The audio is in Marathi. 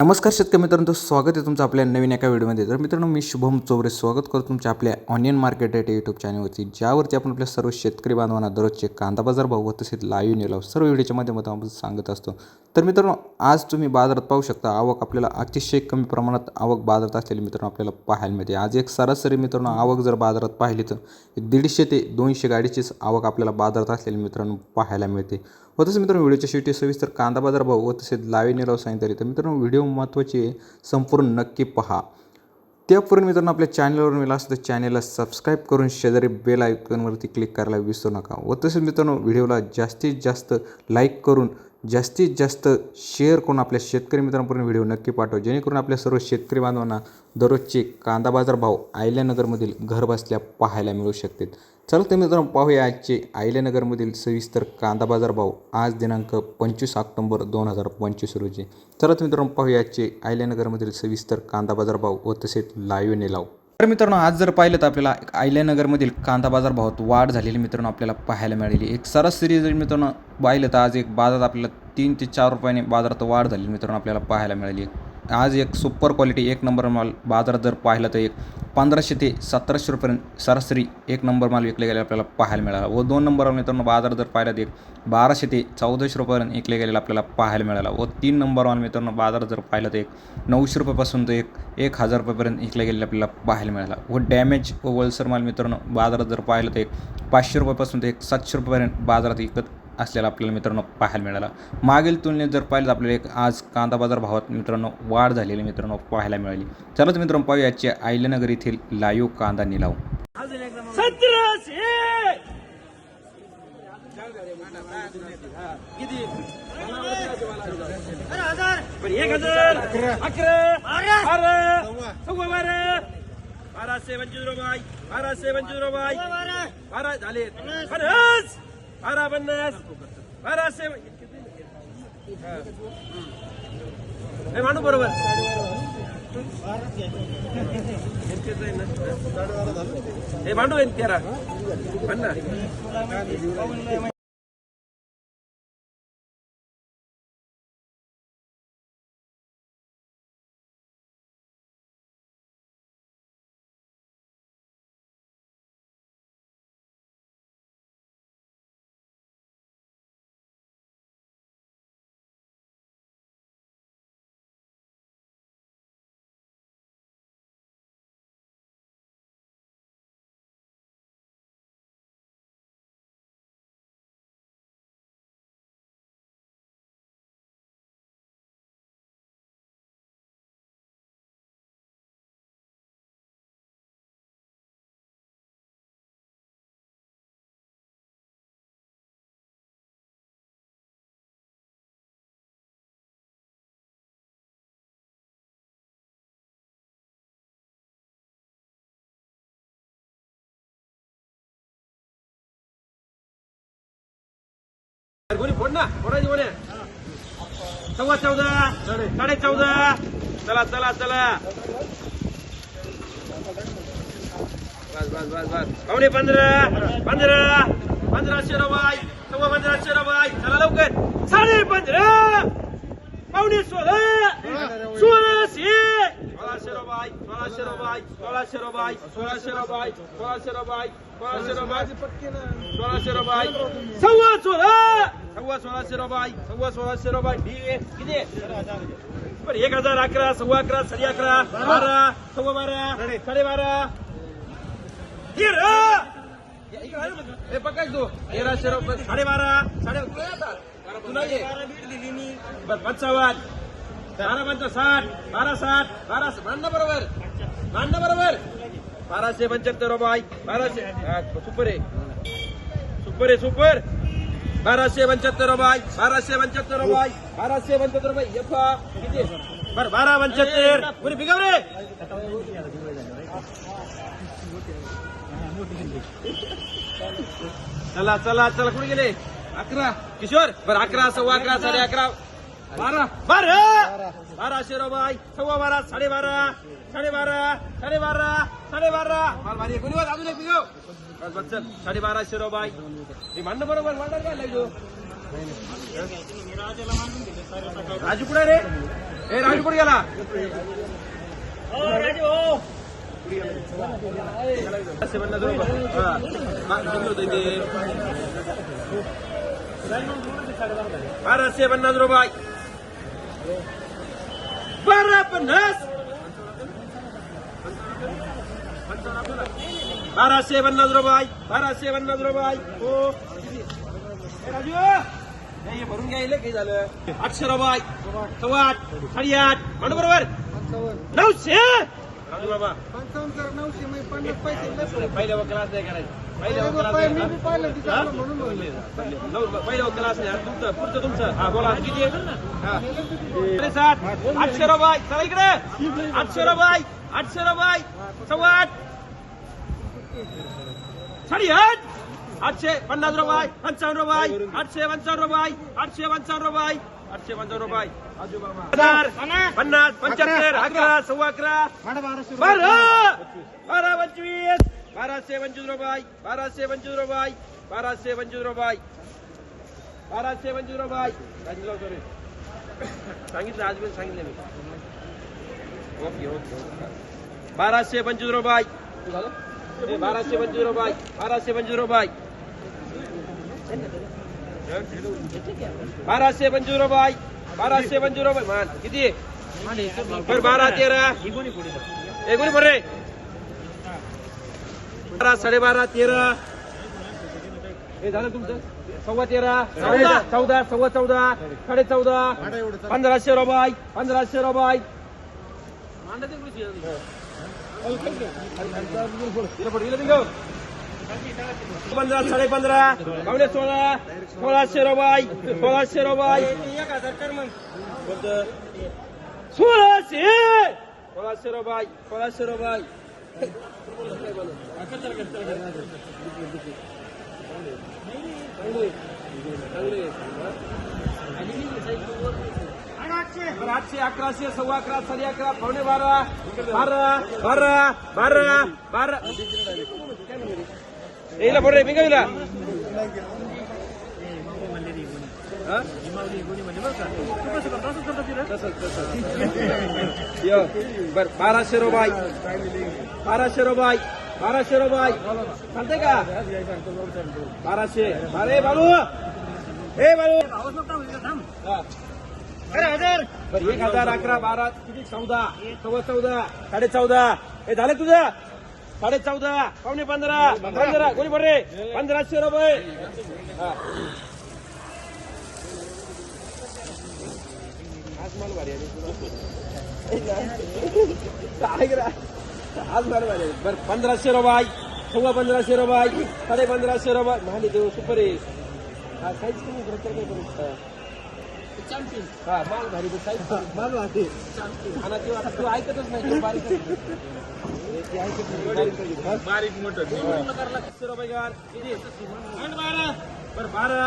नमस्कार शेतकरी मित्रांनो स्वागत आहे तुमचं आपल्या नवीन एका व्हिडिओमध्ये. तर मित्रांनो मी शुभम चौरे स्वागत करतो तुमच्या आपल्या ऑनियन मार्केट रेट यूट्यूब चॅनलवरती ज्यावरती आपण आपल्या सर्व शेतकरी बांधवांना दररोजचे कांदा बाजार भाव व तसेच लाईव्ह निलाव सर्व व्हिडिओच्या माध्यमातून आपण सांगत असतो. तर मित्रांनो आज तुम्ही बाजारात पाहू शकता आवक आपल्याला अतिशय कमी प्रमाणात आवक बाजारात असलेली मित्रांनो आपल्याला पाहायला मिळते. आज एक सरासरी मित्रांनो आवक जर बाजारात पाहिली तर एक दीडशे ते दोनशे गाडीचीच आवक आपल्याला बाजारात असलेली मित्रांनो पाहायला मिळते. हो तसं मित्रांनो व्हिडिओच्या शेवटी सविस्तर कांदा बाजार भाव व तसेच लावे निराव सांगितले. तर मित्रांनो व्हिडिओ महत्त्वाचे संपूर्ण नक्की पहा. त्यापूर्वी मित्रांनो आपल्या चॅनलवर मिळाला असतं तर चॅनलला सबस्क्राईब करून शेजारी बेल आयकॉनवरती क्लिक करायला विसरू नका. व तसेच मित्रांनो व्हिडिओला जास्तीत जास्त लाईक करून जास्तीत जास्त शेअर करून आपल्या शेतकरी मित्रांपर्यंत व्हिडिओ नक्की पाठवा. जेणेकरून आपल्या सर्व शेतकरी बांधवांना दररोजचे कांदा बाजार भाव आयल्यानगरमधील घर बसल्या पाहायला मिळू शकतात. चला तर मित्रांनो पाहूया आजचे आयल्यानगरमधील सविस्तर कांदा बाजार भाव. आज दिनांक पंचवीस ऑक्टोंबर दोन हजार पंचवीस रोजी. चला तर मित्रांनो पाहूया आजचे आयल्यानगरमधील सविस्तर कांदा बाजार भाव व तसेच लाईव्ह निलाव तर मित्रांनो आज जर पाहिलं तर आपल्याला एक आयल्यानगरमधील कांदा बाजार भावात वाढ झालेली मित्रांनो आपल्याला पाहायला मिळालेली एक सरासरी जर मित्रांनो पाहिलं तर आज एक बाजारात आपल्याला तीन ते चार रुपयाने बाजारात वाढ झालेली मित्रांनो आपल्याला पाहायला मिळाली आज एक सुपर क्वालिटी एक नंबर माल बाजारात जर पाहिलं तर एक पंधराशे ते सतराशे रुपयापर्यंत सरासरी एक नंबर माल विकले गेले आपल्याला पाहायला मिळाला. व दोन नंबर मित्रांनो बाजार जर पाहिला तर एक बाराशे ते चौदाशे रुपयापर्यंत विकले गेलेला आपल्याला पाहायला मिळाला. व तीन नंबर मित्रांनो बाजार जर पाहिलं तर एक नऊशे रुपयापासून तर एक एक हजार रुपयापर्यंत विकले गेलेला आपल्याला पाहायला मिळाला. व डॅमेज व वलसर माल मित्रांनो बाजारात जर पाहिलं तर एक पाचशे रुपयापासून ते एक सातशे रुपयापर्यंत बाजारात विकत असलेला आपल्याला मित्रांनो पाहायला मिळाला मागील तुलनेत जर पाहिलं तर आपल्याला एक आज कांदा बाजार भावात मित्रांनो वाढ झालेली मित्रांनो पाहायला मिळाली चलाच मित्रांनो पाहूया आजच्या आयलनगर येथील लाईव्ह कांदा निलाव बाराशे पंचवीस रुपये बाराशे पंचवीस रुपये बारा झाले बारा पन्नास बाराशे हा. हे मांडू बरोबर हे मांडू आहे तेरा पन्नास कोणी फोड ना फोडायची सव्वा चौदा साडे चौदा. चला चला चला. बस बस बस बस. पावणे पंधरा पंधरा पंधराशे रुपये सव्वा पंधराशे रुपये चला लवकर. साडे पंधरा. पावणे सोळा सोळाशे सोळाशे रुपये सोळाशे रुपये सोळाशे रुपये सोळाशे रुपये सोळाशे रुपये सोळाशे रुपये सोळाशे रुपये सव्वा सोळा सव्वा सोळाशे रुपये सव्वा सोळाशे रुपये ठीक किती? बरं एक हजार अकरा सव्वा अकरा साडे अकरा बारा सव्वा बारा साडे बारा. तेरा! हे पकड तू. तेराशे रुपये साडेबारा साडे तुला ये. बरं पंचावन्न. बारा पंचा साठ बारा साठ बारा भांडणं बरोबर. भांडणं बरोबर. बाराशे पंच्याहत्तर रुपये बाराशे सुपर आहे. सुपर आहे सुपर. बाराशे पंच्याहत्तर रुपये बाराशे पंच्याहत्तर रुपये बाराशे पंच्याहत्तर रुपये. किती? बरं बारा पंच्याहत्तर. पुरी बिगाव रे. चला चला चला कुठे गेले? अकरा. किशोर? बरं अकरा सव्वा अकरा साडे अकरा. बारा. बारा. बाराशे रुपये सव्वा बारा साडेबारा साडेबारा साडेबारा साडेबारा माल भारी आहे. कोणी वर अजून एक बिगाव बस बस चल. साडेबाराशे रुपये हे मांडणं बरोबर मांडणार काय लागलो राजू कुठे रे? ए राजू कुठे गेला? असे म्हणलं दोन बघ. हा. मा- किती होतं ते? बाराशे पन्नास रुपये. बारा पन्नास बाराशे पन्नास रुपये बाराशे पन्नास रुपये हो. राजू. नाही, भरून घ्यायला काही झालं. आठशे रुपये. सव्वा आठ साडेआठ. म्हणू बरोबर. नऊशे. बाबा. पंचावन्न कर नऊशे मी पन्नास पैसे. पहिल्या क्लास नाही करायचं. पहिल्या अरे बाबा, क्लास मी बी पाहिलं तिथं आलं म्हणून म्हणलं. पहिल्या नाही तुमचं पुढचं तुमचं. हा बोला. किती आहे? साडेसात आठशे रुपये चला इकडे. आठशे रुपये आठशे रुपये सव्वा साडेआठ आठशे पन्नास रुपये. पंचावन्न रुपये. आठशे पंचावन्न रुपये. आठशे पंचावन्न रुपये. आठशे पंचावन्न रुपये. हजार पन्नास पंच्याहत्तर अकरा. सव्वा अकरा. बारा बारा पंचवीस. बाराशे पंचवीस रुपये बाराशे पंचवीस रुपये बाराशे पंचवीस रुपये बाराशे पंचवीस रुपये. सांगितलं आज पण सांगितलं मी. ओके ओके बाराशे पंचवीस रुपये. झालं? हे बाराशे पंचवीस रुपये बाराशे पंचवीस रुपये. बाराशे पंचवीस रुपये बाराशे पंचवीस रुपये मान किती बरं बारा तेरा ए कोणी बरे बारा साडेबारा तेरा हे झालं तुमचं सव्वा तेरा चौदा चौदा सव्वा चौदा साडे चौदा पंधराशे रुपये पंधराशे रुपये पंधरा साडे पंधरा पावणे सोळा सोळाशे रुपये सोळाशे रुपये मग सोळाशे! सोळाशे रुपये सोळाशे रुपये बरं, आठशे अकराशे सव्वा अकरा साडे अकरा पावणे बारा बारा बारा बारा बारा. बरं मी का बर बाराशे रुपये बाराशे रुपये बाराशे रुपये चालते का बाराशे बारे बालू हे बालू. बर एक हजार अकरा बारा किती चौदा चौदा साडे चौदा हे झालं तुझं साडे चौदा पावणे पंधरा पंधरा. कोणी बरे पंधराशे रुपये. आज माल भारी आज माल बरं पंधराशे रुपये सव्वा पंधराशे रुपये साडे पंधराशे रुपये महाली देऊ सुपर आहे. हा काहीच कमी करत नाही करू हा माल काहीच माल भारी. आणि तू आता तू ऐकतच नाही तू बारीक बारीक मोठं. बरं बारा बरं बारा